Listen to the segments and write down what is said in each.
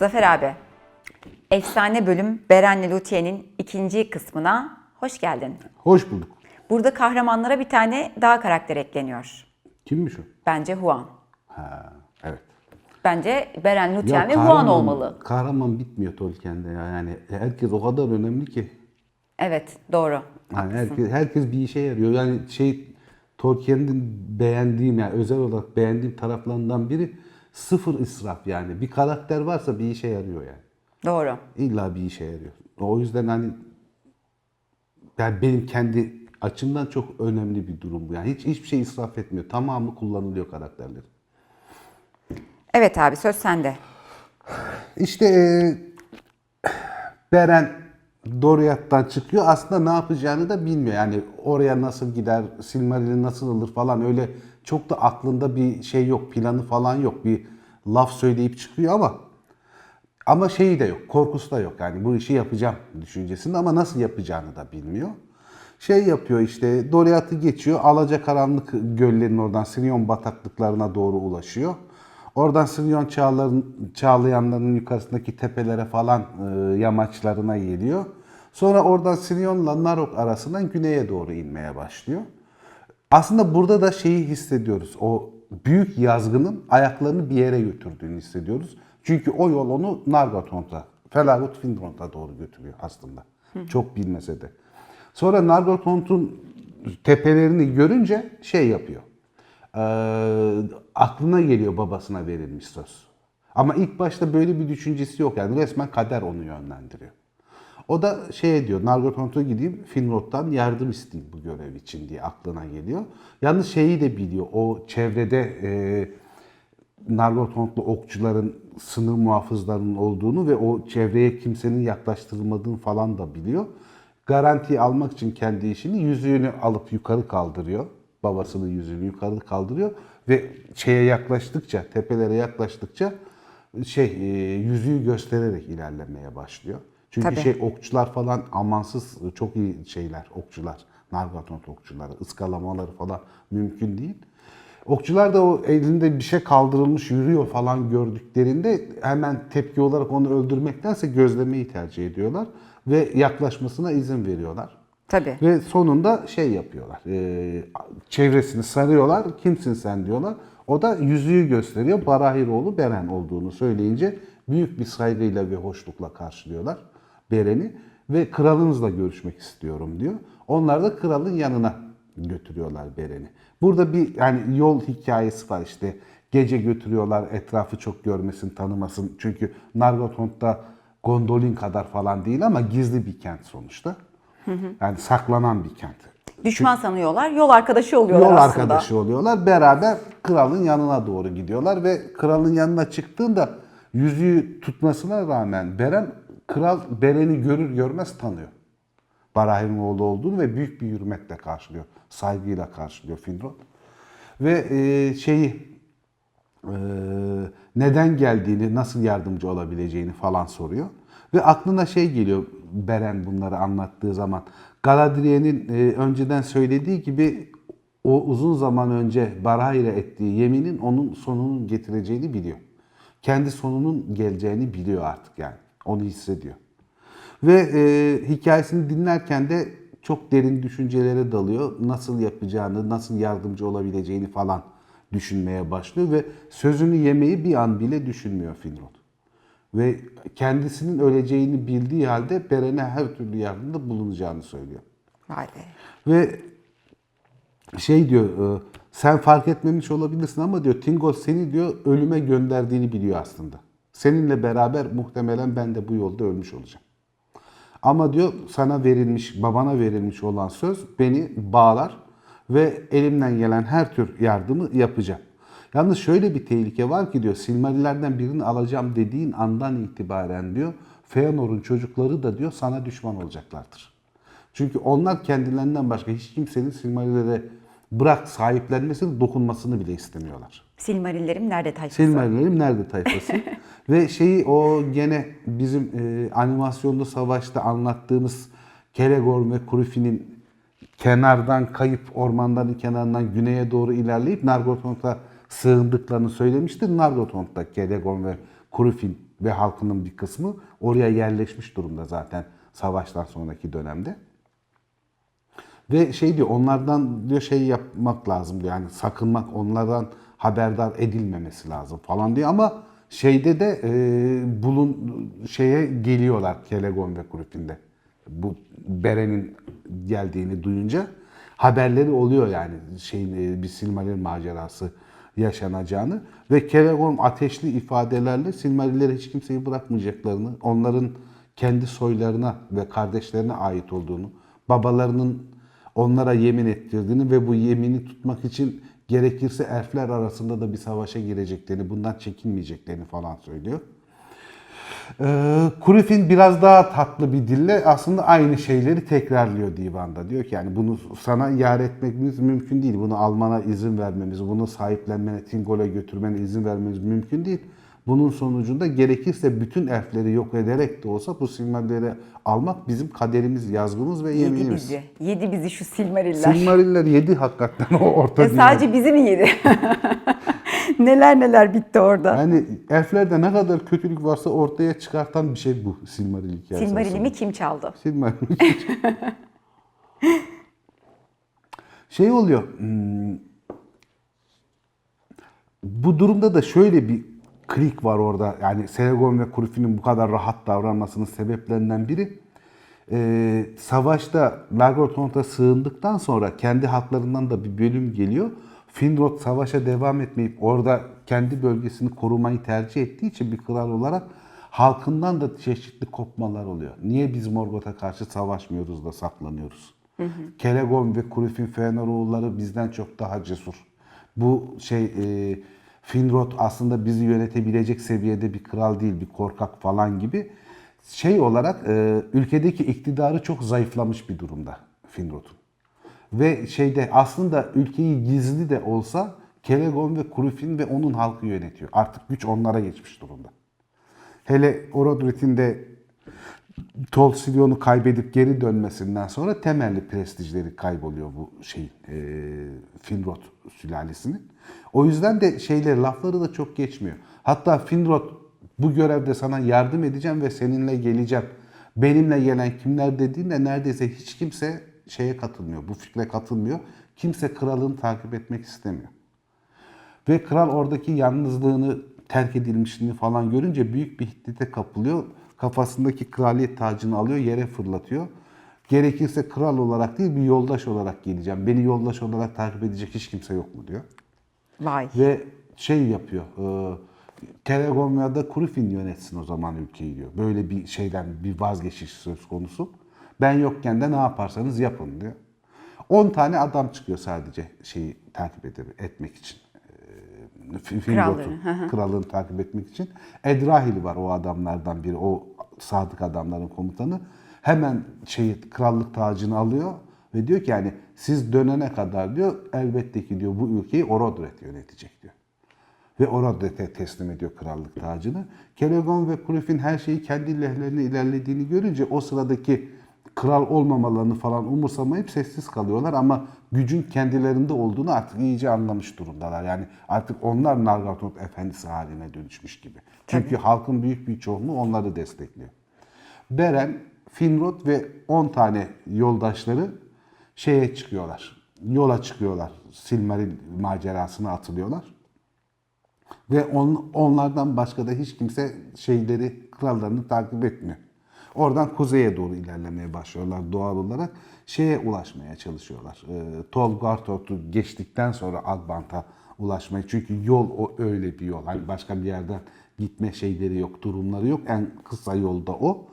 Zafer abi, efsane bölüm Berenli Luthien'in ikinci kısmına hoş geldin. Hoş bulduk. Burada kahramanlara bir tane daha karakter ekleniyor. Kimmiş o? Bence Huan. Ha, evet. Bence Beren Lutien ve Huan olmalı. Kahraman bitmiyor Tolkien'de ya. Yani herkes o kadar önemli ki. Evet, doğru. Yani herkes, herkes bir işe yarıyor. Yani şey Tolkien'in beğendiğim yani özel olarak beğendiğim taraflarından biri sıfır israf yani. Bir karakter varsa bir işe yarıyor yani. Doğru. İlla bir işe yarıyor. O yüzden hani yani benim kendi açımdan çok önemli bir durum bu. Yani hiç hiçbir şey israf etmiyor. Tamamı kullanılıyor karakterlerin. Evet abi, söz sende. İşte e, Beren Doriath'tan çıkıyor. Aslında ne yapacağını da bilmiyor. Yani oraya nasıl gider, Silmaril'i nasıl alır falan öyle çok da aklında bir şey yok, planı falan yok. Bir laf söyleyip çıkıyor ama ama şeyi de yok, korkusu da yok. Yani bu işi yapacağım düşüncesinde ama nasıl yapacağını da bilmiyor. Şey yapıyor işte, Doriath'ı geçiyor, Alacakaranlık göllerinin oradan Sirion bataklıklarına doğru ulaşıyor. Oradan çağların, çağlayanların yukarısındaki tepelere falan e, yamaçlarına geliyor. Sonra oradan Sirion'la Narok arasından güneye doğru inmeye başlıyor. Aslında burada da şeyi hissediyoruz. O büyük yazgının ayaklarını bir yere götürdüğünü hissediyoruz. Çünkü o yol onu Nargothrond'a, Felagut Finrond'a doğru götürüyor aslında. Çok bilmese de. Sonra Nargothrond'un tepelerini görünce şey yapıyor. Ee, aklına geliyor babasına verilmiş söz. Ama ilk başta böyle bir düşüncesi yok. Yani resmen kader onu yönlendiriyor. O da şey diyor, Nargothrond'a gideyim, Finrod'dan yardım isteyeyim bu görev için diye aklına geliyor. Yalnız şeyi de biliyor, o çevrede e, Nargothrond'lu okçuların, sınır muhafızlarının olduğunu ve o çevreye kimsenin yaklaştırılmadığını falan da biliyor. Garantiyi almak için kendi işini yüzüğünü alıp yukarı kaldırıyor. Babasının yüzüğünü yukarı kaldırıyor ve şeye yaklaştıkça, tepelere yaklaştıkça şey e, yüzüğü göstererek ilerlemeye başlıyor. Çünkü Tabii. şey okçular falan amansız çok iyi şeyler okçular. Nargothrond okçuları, ıskalamaları falan mümkün değil. Okçular da o elinde bir şey kaldırılmış yürüyor falan gördüklerinde hemen tepki olarak onu öldürmektense gözlemeyi tercih ediyorlar ve yaklaşmasına izin veriyorlar. Tabii. Ve sonunda şey yapıyorlar. e, çevresini sarıyorlar. Kimsin sen diyorlar. O da yüzüğü gösteriyor. Barahiroğlu Beren olduğunu söyleyince büyük bir saygıyla ve hoşlukla karşılıyorlar Beren'i. Ve kralınızla görüşmek istiyorum diyor. Onlar da kralın yanına götürüyorlar Beren'i. Burada bir yani yol hikayesi var işte. Gece götürüyorlar etrafı çok görmesin, tanımasın. Çünkü Nargothrond'da Gondolin kadar falan değil ama gizli bir kent sonuçta. Yani saklanan bir kent. Düşman sanıyorlar, yol arkadaşı oluyorlar Yol aslında. arkadaşı oluyorlar. Beraber kralın yanına doğru gidiyorlar ve kralın yanına çıktığında yüzüğü tutmasına rağmen Beren kral Beren'i görür görmez tanıyor. Barahir'in oğlu olduğunu ve büyük bir hürmetle karşılıyor. Saygıyla karşılıyor Finrod. Ve e, şeyi e, neden geldiğini, nasıl yardımcı olabileceğini falan soruyor. Ve aklına şey geliyor Beren bunları anlattığı zaman. Galadriel'in e, önceden söylediği gibi o uzun zaman önce Barahir'e ettiği yeminin onun sonunun getireceğini biliyor. Kendi sonunun geleceğini biliyor artık yani. Onu hissediyor. Ve e, hikayesini dinlerken de çok derin düşüncelere dalıyor. Nasıl yapacağını, nasıl yardımcı olabileceğini falan düşünmeye başlıyor ve sözünü yemeyi bir an bile düşünmüyor Finrod. Ve kendisinin öleceğini bildiği halde Beren'e her türlü yardımda bulunacağını söylüyor. Vay be. Ve şey diyor, e, sen fark etmemiş olabilirsin ama diyor Tingol seni diyor ölüme gönderdiğini biliyor aslında. Seninle beraber muhtemelen ben de bu yolda ölmüş olacağım. Ama diyor sana verilmiş, babana verilmiş olan söz beni bağlar ve elimden gelen her tür yardımı yapacağım. Yalnız şöyle bir tehlike var ki diyor Silmarillerden birini alacağım dediğin andan itibaren diyor Feanor'un çocukları da diyor sana düşman olacaklardır. Çünkü onlar kendilerinden başka hiç kimsenin Silmarillere bırak sahiplenmesini, dokunmasını bile istemiyorlar. Silmarillerim nerede tayfası? Silmarillerim nerede tayfası? Ve şeyi o gene bizim e, animasyonlu savaşta anlattığımız Kelegorm ve Kurufi'nin kenardan kayıp ormanların kenarından güneye doğru ilerleyip Nargothrond'a sığındıklarını söylemiştir. Nargothrond'da Kelegorm ve Kurufin ve halkının bir kısmı oraya yerleşmiş durumda zaten savaştan sonraki dönemde. Ve şey diyor onlardan diyor şey yapmak lazım diyor. Yani sakınmak onlardan haberdar edilmemesi lazım falan diyor ama şeyde de e, bulun şeye geliyorlar Kelegon ve Griffin'de. Bu Beren'in geldiğini duyunca haberleri oluyor yani şeyin e, bir Silmaril macerası yaşanacağını ve Kelegon ateşli ifadelerle Silmarilleri hiç kimseyi bırakmayacaklarını, onların kendi soylarına ve kardeşlerine ait olduğunu, babalarının onlara yemin ettirdiğini ve bu yemini tutmak için gerekirse elfler arasında da bir savaşa gireceklerini, bundan çekinmeyeceklerini falan söylüyor. Ee, Kurifin biraz daha tatlı bir dille aslında aynı şeyleri tekrarlıyor divanda. Diyor ki yani bunu sana yar etmemiz mümkün değil. Bunu almana izin vermemiz, bunu sahiplenmene, Tingol'a götürmene izin vermemiz mümkün değil. Bunun sonucunda gerekirse bütün elfleri yok ederek de olsa bu Silmarilleri almak bizim kaderimiz, yazgımız ve Yedi yeminimiz. bizi. Yedi bizi şu Silmariller. Silmariller yedi hakikaten o orta dünya. sadece bizi mi yedi? neler neler bitti orada. Yani elflerde ne kadar kötülük varsa ortaya çıkartan bir şey bu Silmaril hikayesi. Silmaril'imi kim çaldı? Silmaril'i. şey oluyor. hmm, Bu durumda da şöyle bir klik var orada. Yani Seragon ve Kurufi'nin bu kadar rahat davranmasının sebeplerinden biri e, savaşta Largotont'a sığındıktan sonra kendi halklarından da bir bölüm geliyor. Finrod savaşa devam etmeyip orada kendi bölgesini korumayı tercih ettiği için bir kral olarak halkından da çeşitli kopmalar oluyor. Niye biz Morgoth'a karşı savaşmıyoruz da saklanıyoruz? Kelegon ve Kurufin Fëanoroğulları bizden çok daha cesur. Bu şey e, Finrod aslında bizi yönetebilecek seviyede bir kral değil, bir korkak falan gibi. Şey olarak e, ülkedeki iktidarı çok zayıflamış bir durumda Finrod'un. Ve şeyde aslında ülkeyi gizli de olsa Kelegon ve Kurufin ve onun halkı yönetiyor. Artık güç onlara geçmiş durumda. Hele Orodrit'in de Tol Silion'u kaybedip geri dönmesinden sonra temelli prestijleri kayboluyor bu şey e, Finrod sülalesinin. O yüzden de şeyler lafları da çok geçmiyor. Hatta Finrod bu görevde sana yardım edeceğim ve seninle geleceğim. Benimle gelen kimler dediğinde neredeyse hiç kimse şeye katılmıyor. Bu fikre katılmıyor. Kimse kralını takip etmek istemiyor. Ve kral oradaki yalnızlığını, terk edilmişliğini falan görünce büyük bir hiddete kapılıyor. Kafasındaki kraliyet tacını alıyor, yere fırlatıyor. Gerekirse kral olarak değil bir yoldaş olarak geleceğim. Beni yoldaş olarak takip edecek hiç kimse yok mu diyor. Vay. Ve şey yapıyor. E, Kelegon ya da Kurufin yönetsin o zaman ülkeyi diyor. Böyle bir şeyden bir vazgeçiş söz konusu. Ben yokken de ne yaparsanız yapın diyor. 10 tane adam çıkıyor sadece şeyi takip etmek için. E, hı. krallığını takip etmek için. Edrahil var o adamlardan biri. O sadık adamların komutanı. Hemen şeyi krallık tacını alıyor ve diyor ki yani siz dönene kadar diyor elbette ki diyor bu ülkeyi Orodret yönetecek diyor. Ve Orodret'e teslim ediyor krallık tacını. Kelegon ve Kurufin her şeyi kendi lehlerine ilerlediğini görünce o sıradaki kral olmamalarını falan umursamayıp sessiz kalıyorlar ama gücün kendilerinde olduğunu artık iyice anlamış durumdalar. Yani artık onlar Nargothrond efendisi haline dönüşmüş gibi. Çünkü halkın büyük bir çoğunluğu onları destekliyor. Beren, Finrod ve 10 tane yoldaşları şeye çıkıyorlar. Yola çıkıyorlar. Silmaril macerasına atılıyorlar. Ve on, onlardan başka da hiç kimse şeyleri, krallarını takip etmiyor. Oradan kuzeye doğru ilerlemeye başlıyorlar doğal olarak. Şeye ulaşmaya çalışıyorlar. E, Tol Gartort'u geçtikten sonra Agbant'a ulaşmayı. Çünkü yol o öyle bir yol. Hani başka bir yerden gitme şeyleri yok, durumları yok. En kısa yolda o.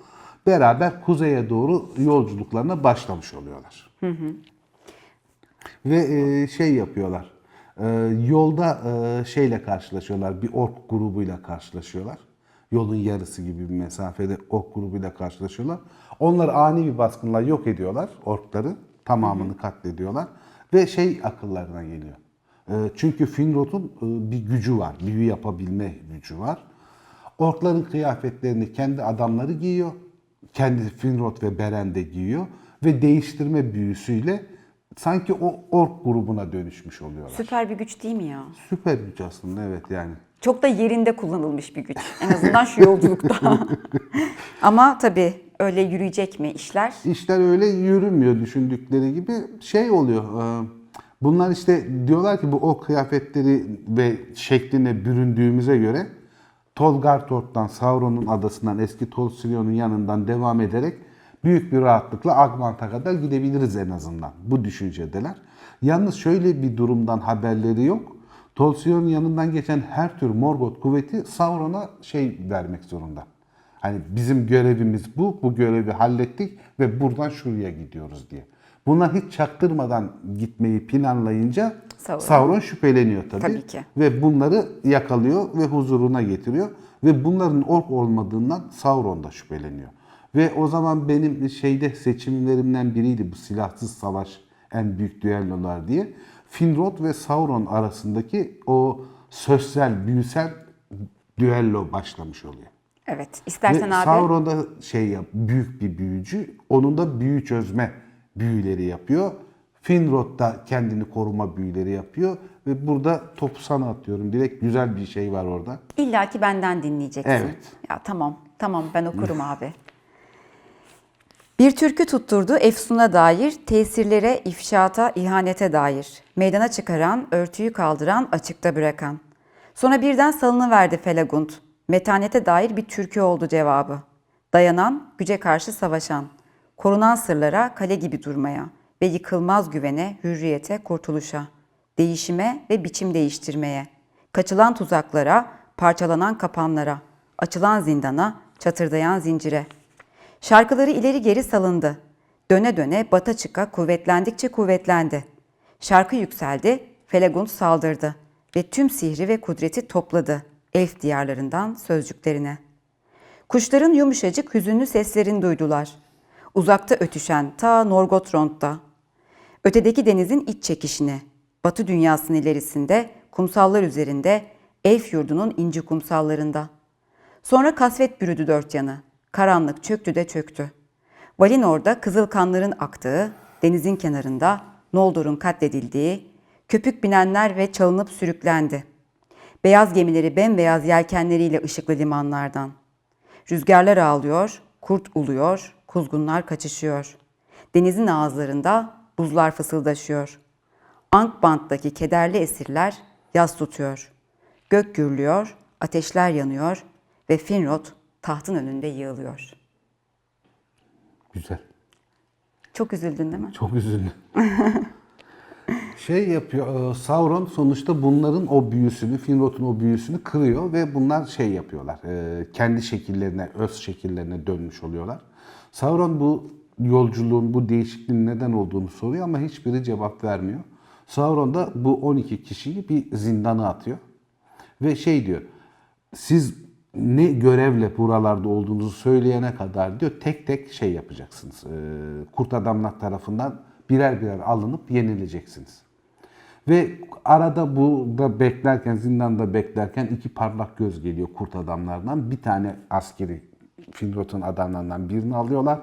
Beraber kuzeye doğru yolculuklarına başlamış oluyorlar. Ve e, şey yapıyorlar. E, yolda e, şeyle karşılaşıyorlar. Bir ork grubuyla karşılaşıyorlar. Yolun yarısı gibi bir mesafede ork grubuyla karşılaşıyorlar. Onlar ani bir baskınla yok ediyorlar orkları. Tamamını katlediyorlar. Ve şey akıllarına geliyor. E, çünkü Finrod'un e, bir gücü var. Büyü yapabilme gücü var. Orkların kıyafetlerini kendi adamları giyiyor. Kendi Finrod ve Beren de giyiyor. Ve değiştirme büyüsüyle sanki o ork grubuna dönüşmüş oluyorlar. Süper bir güç değil mi ya? Süper güç aslında evet yani. Çok da yerinde kullanılmış bir güç. En azından şu yolculukta. Ama tabii öyle yürüyecek mi işler? İşler öyle yürümüyor düşündükleri gibi şey oluyor. e, Bunlar işte diyorlar ki bu o kıyafetleri ve şekline büründüğümüze göre Tolgartort'tan, Sauron'un adasından, eski Tol Silion'un yanından devam ederek büyük bir rahatlıkla Agmant'a kadar gidebiliriz en azından. Bu düşüncedeler. Yalnız şöyle bir durumdan haberleri yok. Tol Silion'un yanından geçen her tür Morgoth kuvveti Sauron'a şey vermek zorunda. Hani bizim görevimiz bu, bu görevi hallettik ve buradan şuraya gidiyoruz diye. Bunlar hiç çaktırmadan gitmeyi planlayınca Sauron. Sauron, şüpheleniyor tabii. Tabii ki. Ve bunları yakalıyor ve huzuruna getiriyor. Ve bunların ork olmadığından Sauron da şüpheleniyor. Ve o zaman benim şeyde seçimlerimden biriydi bu silahsız savaş en büyük düellolar diye. Finrod ve Sauron arasındaki o sosyal, büyüsel düello başlamış oluyor. Evet. İstersen Ve abi Sauron da şey yap, büyük bir büyücü. Onun da büyü çözme büyüleri yapıyor. Finrod da kendini koruma büyüleri yapıyor. Ve burada topu sana atıyorum. Direkt güzel bir şey var orada. illaki benden dinleyeceksin. Evet. Ya tamam. Tamam ben okurum abi. Bir türkü tutturdu Efsun'a dair, tesirlere, ifşaata, ihanete dair. Meydana çıkaran, örtüyü kaldıran, açıkta bırakan. Sonra birden salınıverdi Felagund. Metanete dair bir türkü oldu cevabı. Dayanan, güce karşı savaşan. Korunan sırlara, kale gibi durmaya ve yıkılmaz güvene, hürriyete, kurtuluşa. Değişime ve biçim değiştirmeye. Kaçılan tuzaklara, parçalanan kapanlara. Açılan zindana, çatırdayan zincire. Şarkıları ileri geri salındı. Döne döne bata çıka kuvvetlendikçe kuvvetlendi. Şarkı yükseldi, Felagund saldırdı ve tüm sihri ve kudreti topladı elf diyarlarından sözcüklerine. Kuşların yumuşacık hüzünlü seslerini duydular. Uzakta ötüşen ta Norgothrond'da. Ötedeki denizin iç çekişini, batı dünyasının ilerisinde, kumsallar üzerinde, elf yurdunun inci kumsallarında. Sonra kasvet bürüdü dört yanı. Karanlık çöktü de çöktü. Valinor'da kızıl kanların aktığı, denizin kenarında Noldor'un katledildiği, köpük binenler ve çalınıp sürüklendi. Beyaz gemileri bembeyaz yelkenleriyle ışıklı limanlardan. Rüzgarlar ağlıyor, kurt uluyor, kuzgunlar kaçışıyor. Denizin ağızlarında buzlar fısıldaşıyor. Ankbant'taki kederli esirler yas tutuyor. Gök gürlüyor, ateşler yanıyor ve Finrod tahtın önünde yığılıyor. Güzel. Çok üzüldün değil mi? Çok üzüldüm. şey yapıyor, e, Sauron sonuçta bunların o büyüsünü, Finrod'un o büyüsünü kırıyor ve bunlar şey yapıyorlar, e, kendi şekillerine, öz şekillerine dönmüş oluyorlar. Sauron bu yolculuğun, bu değişikliğin neden olduğunu soruyor ama hiçbiri cevap vermiyor. Sauron da bu 12 kişiyi bir zindana atıyor. Ve şey diyor, siz ne görevle buralarda olduğunuzu söyleyene kadar diyor tek tek şey yapacaksınız. Ee, kurt adamlar tarafından birer birer alınıp yenileceksiniz. Ve arada burada beklerken, zindanda beklerken iki parlak göz geliyor kurt adamlardan. Bir tane askeri Finrod'un adamlarından birini alıyorlar.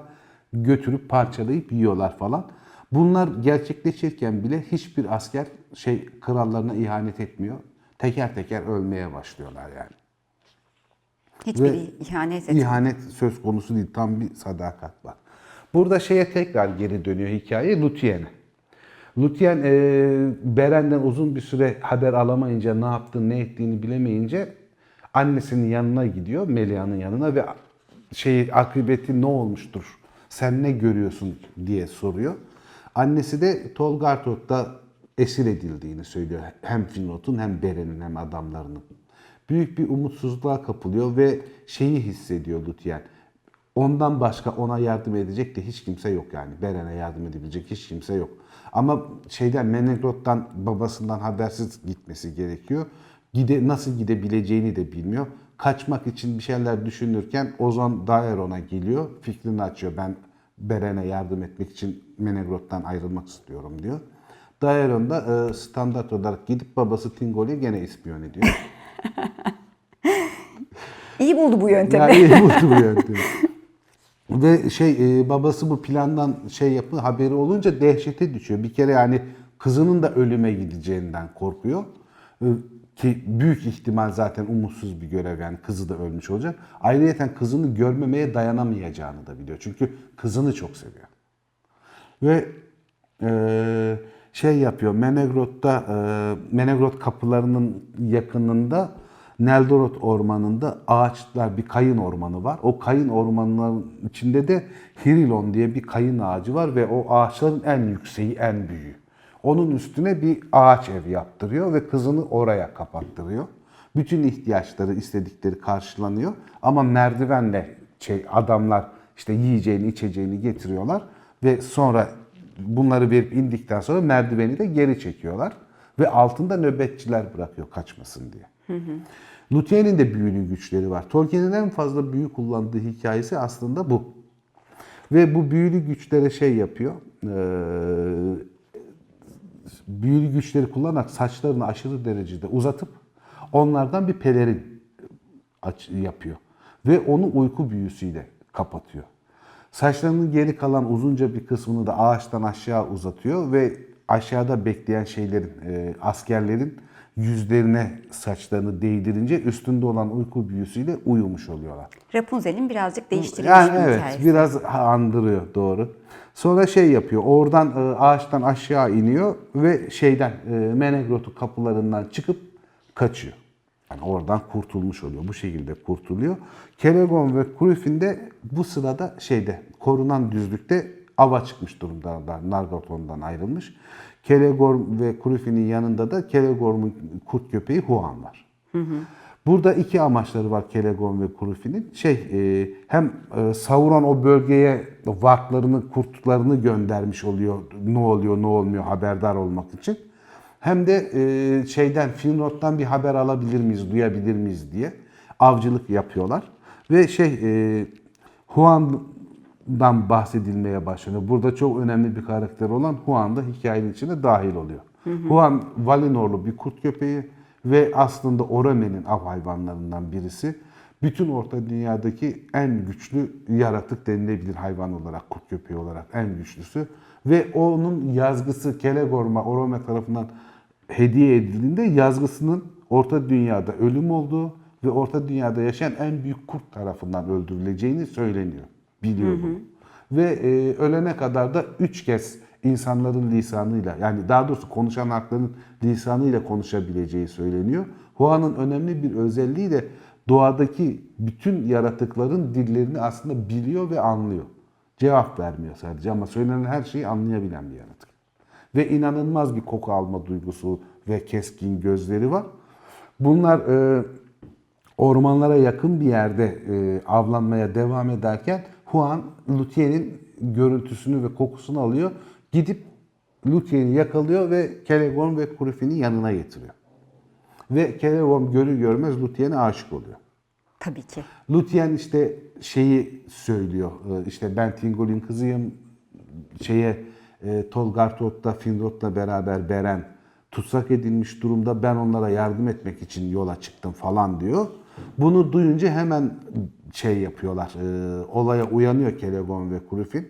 Götürüp parçalayıp yiyorlar falan. Bunlar gerçekleşirken bile hiçbir asker şey krallarına ihanet etmiyor. Teker teker ölmeye başlıyorlar yani. Hiçbiri ihanet etmiyor. İhanet söz konusu değil. Tam bir sadakat var. Burada şeye tekrar geri dönüyor hikaye Luthien'e. Luthien e, Beren'den uzun bir süre haber alamayınca ne yaptığını ne ettiğini bilemeyince annesinin yanına gidiyor. Melia'nın yanına ve şey akıbeti ne olmuştur? Sen ne görüyorsun diye soruyor. Annesi de Tolgartort'ta esir edildiğini söylüyor. Hem Finrod'un hem Beren'in hem adamlarının. Büyük bir umutsuzluğa kapılıyor ve şeyi hissediyor Luthien. Ondan başka ona yardım edecek de hiç kimse yok yani. Beren'e yardım edebilecek hiç kimse yok. Ama şeyden Menegrot'tan babasından habersiz gitmesi gerekiyor. Gide, nasıl gidebileceğini de bilmiyor. Kaçmak için bir şeyler düşünürken Ozan Daeron'a geliyor. Fikrini açıyor. Ben Beren'e yardım etmek için Menegrot'tan ayrılmak istiyorum diyor. Daeron da e, standart olarak gidip babası Tingol'e gene ispiyon ediyor. İyi buldu bu yöntemi. Yani iyi buldu bu yöntemi. Ve şey e, babası bu plandan şey yapı haberi olunca dehşete düşüyor. Bir kere yani kızının da ölüme gideceğinden korkuyor. Ee, Ki büyük ihtimal zaten umutsuz bir görev yani kızı da ölmüş olacak. Ayrıyeten kızını görmemeye dayanamayacağını da biliyor. Çünkü kızını çok seviyor. Ve e, şey yapıyor Menegrot'ta e, Menegrot kapılarının yakınında Neldorot ormanında ağaçlar bir kayın ormanı var. O kayın ormanının içinde de Hirilon diye bir kayın ağacı var ve o ağaçların en yükseği, en büyüğü. Onun üstüne bir ağaç ev yaptırıyor ve kızını oraya kapattırıyor. Bütün ihtiyaçları, istedikleri karşılanıyor. Ama merdivenle şey adamlar işte yiyeceğini, içeceğini getiriyorlar ve sonra bunları verip indikten sonra merdiveni de geri çekiyorlar ve altında nöbetçiler bırakıyor kaçmasın diye. Luthien'in de büyülü güçleri var. Tolkien'in en fazla büyü kullandığı hikayesi aslında bu. Ve bu büyülü güçlere şey yapıyor. eee, büyülü güçleri kullanarak saçlarını aşırı derecede uzatıp onlardan bir pelerin yapıyor. Ve onu uyku büyüsüyle kapatıyor. Saçlarının geri kalan uzunca bir kısmını da ağaçtan aşağı uzatıyor ve aşağıda bekleyen şeylerin, e, askerlerin yüzlerine saçlarını değdirince üstünde olan uyku büyüsüyle uyumuş oluyorlar. Rapunzel'in birazcık değiştirilmiş Yani evet hikayesi. biraz andırıyor doğru. Sonra şey yapıyor oradan e, ağaçtan aşağı iniyor ve şeyden e, Menegrot'u kapılarından çıkıp kaçıyor. Yani oradan kurtulmuş oluyor. Bu şekilde kurtuluyor. Kelegon ve Kurufin de bu sırada şeyde korunan düzlükte ava çıkmış durumda. Nargothrond'dan ayrılmış. Kelegorm ve Kurufin'in yanında da Kelegorm'un kurt köpeği Huan var. Burada iki amaçları var Kelegon ve Kurufi'nin. Şey e, hem e, Sauron o bölgeye varklarını, kurtlarını göndermiş oluyor. Ne oluyor, ne olmuyor haberdar olmak için. Hem de e, şeyden Finrod'dan bir haber alabilir miyiz, duyabilir miyiz diye avcılık yapıyorlar. Ve şey e, Huan'dan bahsedilmeye başlanıyor. Burada çok önemli bir karakter olan Huan da hikayenin içine dahil oluyor. Huan Valinorlu bir kurt köpeği ve aslında Orome'nin av hayvanlarından birisi. Bütün Orta Dünya'daki en güçlü yaratık denilebilir hayvan olarak, kurt köpeği olarak en güçlüsü. Ve onun yazgısı Kelegorm'a Orome tarafından hediye edildiğinde yazgısının Orta Dünya'da ölüm olduğu ve Orta Dünya'da yaşayan en büyük kurt tarafından öldürüleceğini söyleniyor. Biliyor bunu. Ve e, ölene kadar da üç kez insanların lisanıyla yani daha doğrusu konuşan halkların lisanıyla konuşabileceği söyleniyor. Hua'nın önemli bir özelliği de doğadaki bütün yaratıkların dillerini aslında biliyor ve anlıyor. Cevap vermiyor sadece ama söylenen her şeyi anlayabilen bir yaratık. Ve inanılmaz bir koku alma duygusu ve keskin gözleri var. Bunlar e, ormanlara yakın bir yerde e, avlanmaya devam ederken Huan Luthien'in görüntüsünü ve kokusunu alıyor. Gidip Luthien'i yakalıyor ve Kelegorm ve Kurufin'i yanına getiriyor. Ve Kelegorm görür görmez Luthien'e aşık oluyor. Tabii ki. Lutien işte şeyi söylüyor. e, işte ben Tingol'ün kızıyım. Şeye e, Tolgartot'ta Finrod'la beraber Beren tutsak edilmiş durumda. Ben onlara yardım etmek için yola çıktım falan diyor. Bunu duyunca hemen şey yapıyorlar. e, olaya uyanıyor Kelegon ve Kurufin.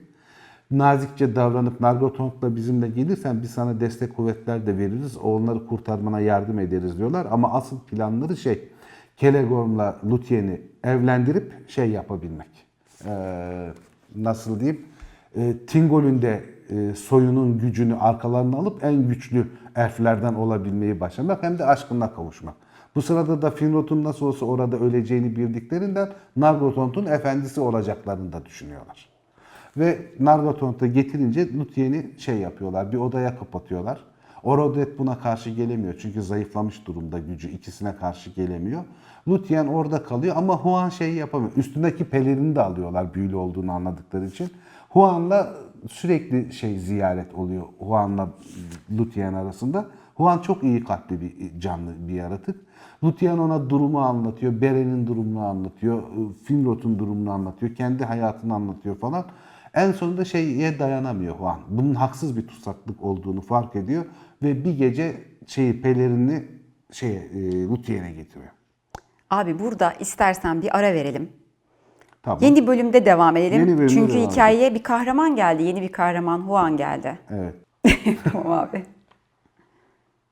Nazikçe davranıp Nargothrond'la bizimle gelirsen biz sana destek kuvvetler de veririz. Onları kurtarmana yardım ederiz diyorlar. Ama asıl planları şey Kelegorm'la Luthien'i evlendirip şey yapabilmek. Ee, nasıl diyeyim? Ee, Tingol'ün de e, soyunun gücünü arkalarına alıp en güçlü elflerden olabilmeyi başarmak hem de aşkına kavuşmak. Bu sırada da Finrod'un nasıl olsa orada öleceğini bildiklerinden Nargothrond'un efendisi olacaklarını da düşünüyorlar. Ve Nargothrond'a getirince Luthien'i şey yapıyorlar, bir odaya kapatıyorlar. Orodet buna karşı gelemiyor çünkü zayıflamış durumda gücü, ikisine karşı gelemiyor. Lutien orada kalıyor ama Huan şey yapamıyor. Üstündeki pelerini de alıyorlar büyülü olduğunu anladıkları için. Huan'la sürekli şey ziyaret oluyor Huan'la Lutien arasında. Huan çok iyi kalpli bir canlı bir yaratık. Lutien ona durumu anlatıyor, Beren'in durumunu anlatıyor, Finrod'un durumunu anlatıyor, kendi hayatını anlatıyor falan. En sonunda şeye dayanamıyor Huan. Bunun haksız bir tutsaklık olduğunu fark ediyor ve bir gece şeyi pelerini şeye e, Luthien'e getiriyor. Abi burada istersen bir ara verelim. Tamam. Yeni bölümde devam edelim. Yeni bölümde Çünkü devam hikayeye bir kahraman geldi. Yeni bir kahraman Huan geldi. Evet. tamam abi.